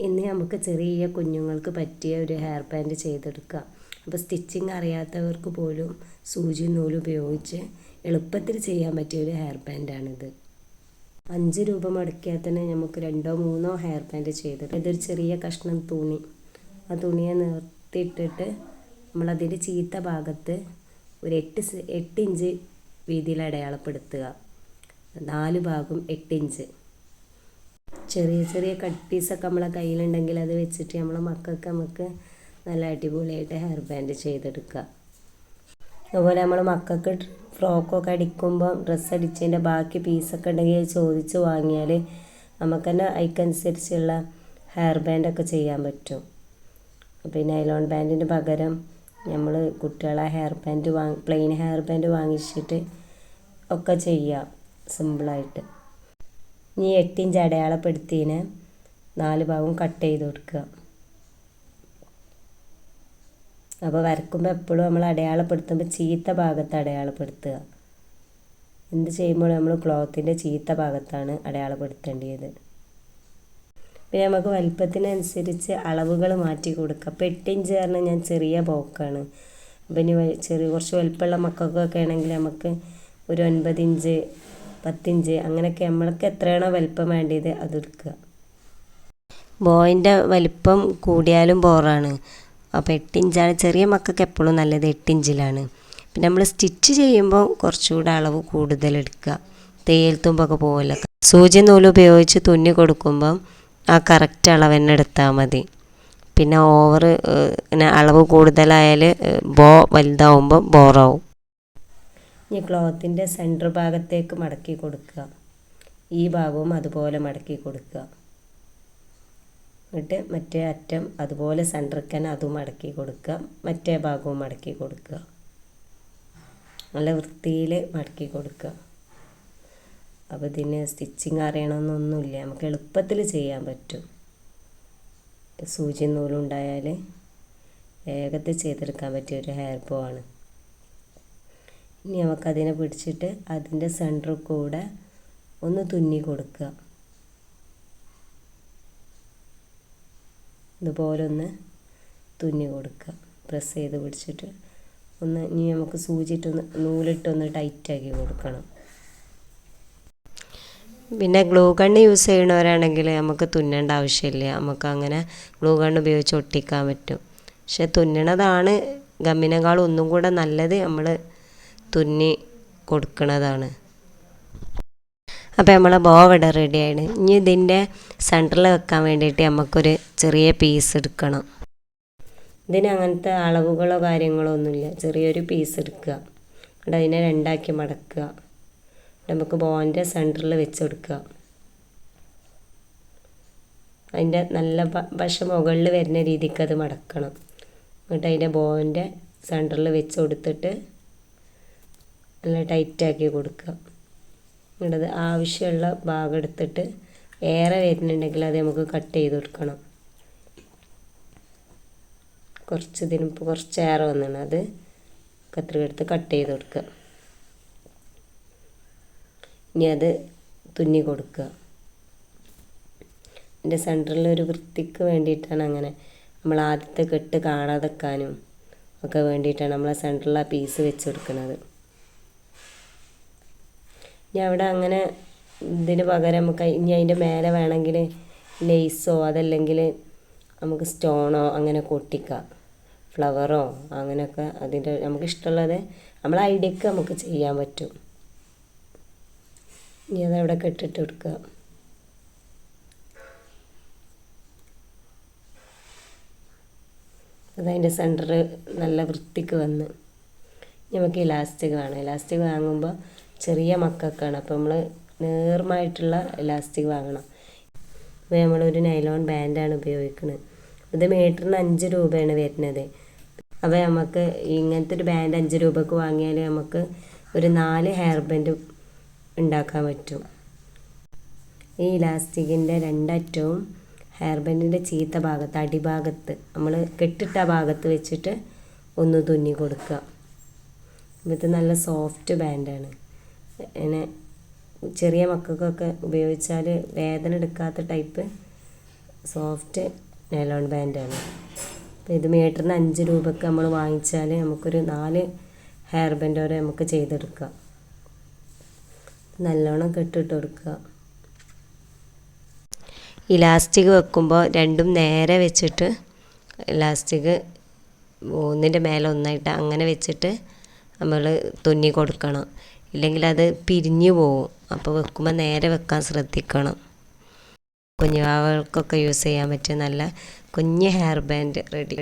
ഇന്ന് നമുക്ക് ചെറിയ കുഞ്ഞുങ്ങൾക്ക് പറ്റിയ ഒരു ഹെയർ ബാൻഡ് ചെയ്തെടുക്കാം. അപ്പോൾ സ്റ്റിച്ചിങ് അറിയാത്തവർക്ക് പോലും സൂചി നൂൽ ഉപയോഗിച്ച് എളുപ്പത്തിൽ ചെയ്യാൻ പറ്റിയ ഒരു ഹെയർ ബാൻഡാണിത് അഞ്ച് രൂപ മുടക്കിയാൽ തന്നെ നമുക്ക് രണ്ടോ മൂന്നോ ഹെയർ ബാൻഡ് ചെയ്തിട്ട് ഇതൊരു ചെറിയ കഷ്ണം തുണി. ആ തുണിയെ നിർത്തിയിട്ടിട്ട് നമ്മളതിന്റെ ചീത്ത ഭാഗത്ത് ഒരു എട്ട് എട്ട് ഇഞ്ച് വീതിയിൽ അടയാളപ്പെടുത്തുക. നാല് ഭാഗം എട്ട് ഇഞ്ച്. ചെറിയ ചെറിയ കട്ട് പീസൊക്കെ നമ്മളെ കയ്യിലുണ്ടെങ്കിൽ അത് വെച്ചിട്ട് നമ്മളെ മക്കൾക്ക് നമുക്ക് നല്ല അടിപൊളിയായിട്ട് ഹെയർ ബാൻഡ് ചെയ്തെടുക്കാം. അതുപോലെ നമ്മൾ മക്കൾക്ക് ഫ്രോക്കൊക്കെ അടിക്കുമ്പോൾ ഡ്രസ്സ് അടിച്ചതിന്റെ ബാക്കി പീസൊക്കെ ഉണ്ടെങ്കിൽ ചോദിച്ച് വാങ്ങിയാൽ നമുക്ക് തന്നെ അതിക്കനുസരിച്ചുള്ള ഹെയർ ബാൻഡൊക്കെ ചെയ്യാൻ പറ്റും. പിന്നെ ഐലോൺ ബാൻഡിന് പകരം നമ്മൾ കുട്ടികളെ ഹെയർ ബാൻഡ് വാങ്ങി പ്ലെയിൻ ഹെയർ ബാൻഡ് വാങ്ങിച്ചിട്ട് ഒക്കെ ചെയ്യാം സിമ്പിളായിട്ട് ഇനി എട്ടിഞ്ച് അടയാളപ്പെടുത്തിയതിന് നാല് ഭാഗവും കട്ട് ചെയ്ത് കൊടുക്കുക. അപ്പോൾ വരക്കുമ്പോൾ എപ്പോഴും നമ്മൾ അടയാളപ്പെടുത്തുമ്പോൾ ചീത്ത ഭാഗത്ത് അടയാളപ്പെടുത്തുക. എന്ത് ചെയ്യുമ്പോൾ നമ്മൾ ക്ലോത്തിന്റെ ചീത്ത ഭാഗത്താണ് അടയാളപ്പെടുത്തേണ്ടത്. പിന്നെ നമുക്ക് വലിപ്പത്തിനനുസരിച്ച് അളവുകൾ മാറ്റി കൊടുക്കുക. അപ്പോൾ എട്ടിഞ്ച് കാരണം ഞാൻ ചെറിയ പോക്കാണ്. അപ്പം ഇനി ചെറിയ കുറച്ച് വലിപ്പമുള്ള മക്കൾക്കൊക്കെ ആണെങ്കിൽ നമുക്ക് ഒരു ഒൻപത് ഇഞ്ച് പത്തിഞ്ച് അങ്ങനെയൊക്കെ നമ്മൾക്ക് എത്രയാണോ വലിപ്പം വേണ്ടത് അതെടുക്കുക ബോയിന്റെ വലിപ്പം കൂടിയാലും ബോറാണ്. അപ്പോൾ എട്ടിഞ്ചാണ്. ചെറിയ മക്കൾക്ക് എപ്പോഴും നല്ലത് എട്ടിഞ്ചിലാണ്. പിന്നെ നമ്മൾ സ്റ്റിച്ച് ചെയ്യുമ്പോൾ കുറച്ചുകൂടെ അളവ് കൂടുതൽ എടുക്കുക. തേയിൽ തുമ്പൊക്കെ പോകില്ല സൂചി നൂൽ ഉപയോഗിച്ച് തുന്നി കൊടുക്കുമ്പം ആ കറക്റ്റ് അളവ് തന്നെ എടുത്താൽ മതി. പിന്നെ ഓവർ അളവ് കൂടുതലായാൽ ബോ വലുതാവുമ്പോൾ ബോറാവും. ഇനി ക്ലോത്തിന്റെ സെന്റർ ഭാഗത്തേക്ക് മടക്കി കൊടുക്കുക. ഈ ഭാഗവും അതുപോലെ മടക്കി കൊടുക്കുക. എന്നിട്ട് മറ്റേ അറ്റം അതുപോലെ സെന്ററിൽ തന്നെ അതും മടക്കി കൊടുക്കുക. മറ്റേ ഭാഗവും മടക്കി കൊടുക്കുക. നല്ല വൃത്തിയിൽ മടക്കി കൊടുക്കുക. അപ്പോൾ ഇതിന് സ്റ്റിച്ചിങ് അറിയണമെന്നൊന്നുമില്ല. നമുക്ക് എളുപ്പത്തിൽ ചെയ്യാൻ പറ്റും. സൂചി നൂലുണ്ടായാൽ വേഗത്തിൽ ചെയ്തെടുക്കാൻ പറ്റിയ ഒരു ഹെയർ ബോ ആണ്. ഇനി നമുക്കതിനെ പിടിച്ചിട്ട് അതിന്റെ സെന്ററിൽ കൂടെ ഒന്ന് തുന്നി കൊടുക്കുക. ഇതുപോലെ ഒന്ന് തുന്നി കൊടുക്കുക. പ്രസ് ചെയ്ത് പിടിച്ചിട്ട് ഒന്ന് ഇനി നമുക്ക് സൂചിയിട്ടൊന്ന് നൂലിട്ടൊന്ന് ടൈറ്റാക്കി കൊടുക്കണം. പിന്നെ ഗ്ലൂ ഗണ്ണ് യൂസ് ചെയ്യണവരാണെങ്കിൽ നമുക്ക് തുന്നേണ്ട ആവശ്യമില്ല. നമുക്ക് അങ്ങനെ ഗ്ലൂ ഗണ്ണ് ഉപയോഗിച്ച് ഒട്ടിക്കാൻ പറ്റും. പക്ഷെ തുന്നണതാണ് ഗമ്മിനേക്കാൾ ഒന്നും കൂടെ നല്ലത്. നമ്മൾ തുന്നി കൊടുക്കുന്നതാണ് അപ്പോൾ നമ്മളെ ബോവട റെഡിയാണ് ഇനി ഇതിന്റെ സെന്ററിൽ വെക്കാൻ വേണ്ടിയിട്ട് നമുക്കൊരു ചെറിയ പീസ് എടുക്കണം. ഇതിന് അങ്ങനത്തെ അളവുകളോ കാര്യങ്ങളോ ഒന്നുമില്ല. ചെറിയൊരു പീസ് എടുക്കുക. എന്നിട്ട് അതിനെ രണ്ടാക്കി മടക്കുക. നമുക്ക് ബോന്റെ സെന്ററിൽ വെച്ച് കൊടുക്കുക. അതിന്റെ നല്ല പക്ഷെ മുകളിൽ വരുന്ന രീതിക്ക് അത് മടക്കണം. എന്നിട്ട് അതിന്റെ ബോന്റെ സെന്ററിൽ വെച്ച് കൊടുത്തിട്ട് നല്ല ടൈറ്റാക്കി കൊടുക്കുക. എന്നിട്ടത് ആവശ്യമുള്ള ഭാഗം എടുത്തിട്ട് ഏറെ വരുന്നുണ്ടെങ്കിൽ അത് നമുക്ക് കട്ട് ചെയ്ത് കൊടുക്കണം. കുറച്ച് ഇതിന് കുറച്ച് ഏറെ വന്നാണ് അത് കത്രിക എടുത്ത് കട്ട് ചെയ്ത് കൊടുക്കുക. ഇനി അത് തുന്നി കൊടുക്കുക. എന്റെ സെന്ററിൽ ഒരു വൃത്തിക്ക് വേണ്ടിയിട്ടാണ് അങ്ങനെ നമ്മൾ ആദ്യത്തെ കെട്ട് കാണാതെക്കാനും ഒക്കെ വേണ്ടിയിട്ടാണ് നമ്മൾ സെന്ററിൽ ആ പീസ് വെച്ച് കൊടുക്കുന്നത്. ഇനി അവിടെ അങ്ങനെ ഇതിന് പകരം നമുക്ക് ഇനി അതിന്റെ മേലെ വേണമെങ്കിൽ ലേസോ അതല്ലെങ്കിൽ നമുക്ക് സ്റ്റോണോ അങ്ങനെ കൊട്ടിക്കാം ഫ്ലവറോ അങ്ങനെയൊക്കെ അതിന്റെ നമുക്ക് ഇഷ്ടമുള്ളത് നമ്മളെ ഐഡിയക്ക് നമുക്ക് ചെയ്യാൻ പറ്റും. ഇനി അതവിടെ കെട്ടിട്ട് കൊടുക്കുക. അതതിന്റെ സെന്റർ നല്ല വൃത്തിക്ക് വന്ന് നമുക്ക് ഇലാസ്റ്റിക് വേണം. ഇലാസ്റ്റിക് വാങ്ങുമ്പോൾ ചെറിയ മക്കൾക്കാണ്. അപ്പോൾ നമ്മൾ നേർമായിട്ടുള്ള ഇലാസ്റ്റിക് വാങ്ങണം. അപ്പോൾ നമ്മളൊരു നൈലോൺ ബാൻഡാണ് ഉപയോഗിക്കുന്നത് ഇത് മീറ്ററിന് അഞ്ച് രൂപയാണ് വരുന്നത്. അപ്പോൾ നമുക്ക് ഇങ്ങനത്തെ ഒരു ബാൻഡ് അഞ്ച് രൂപക്ക് വാങ്ങിയാൽ നമുക്ക് ഒരു നാല് ഹെയർ ബാൻഡ് ഉണ്ടാക്കാൻ പറ്റും. ഈ ഇലാസ്റ്റിക്കിന്റെ രണ്ടറ്റവും ഹെയർ ബാൻഡിന്റെ ചീത്ത ഭാഗത്ത് അടിഭാഗത്ത് നമ്മൾ കെട്ടിട്ട ഭാഗത്ത് വെച്ചിട്ട് ഒന്ന് തുന്നി കൊടുക്കുക. ഇത് നല്ല സോഫ്റ്റ് ബാൻഡാണ് പിന്നെ ചെറിയ മക്കൾക്കൊക്കെ ഉപയോഗിച്ചാൽ വേദന എടുക്കാത്ത ടൈപ്പ് സോഫ്റ്റ് നൈലോൺ ബാൻഡാണ് അപ്പോൾ ഇത് മീറ്ററിന് അഞ്ച് രൂപയ്ക്ക് നമ്മൾ വാങ്ങിച്ചാൽ നമുക്കൊരു നാല് ഹെയർ ബാൻഡ് വരെ നമുക്ക് ചെയ്തെടുക്കാം. നല്ലോണം കെട്ടിട്ട് കൊടുക്കുക ഇലാസ്റ്റിക് വെക്കുമ്പോൾ രണ്ടും നേരെ വെച്ചിട്ട് ഇലാസ്റ്റിക് ഒന്നിന്റെ മേലെ ഒന്നായിട്ട് അങ്ങനെ വെച്ചിട്ട് നമ്മൾ തുന്നി കൊടുക്കണം. ഇല്ലെങ്കിൽ അത് പിരിഞ്ഞു പോകും അപ്പോൾ വെക്കുമ്പോൾ നേരെ വെക്കാൻ ശ്രദ്ധിക്കണം. കുഞ്ഞുവാവകൾക്കൊക്കെ യൂസ് ചെയ്യാൻ പറ്റിയ നല്ല കുഞ്ഞ് ഹെയർ ബാൻഡ് റെഡി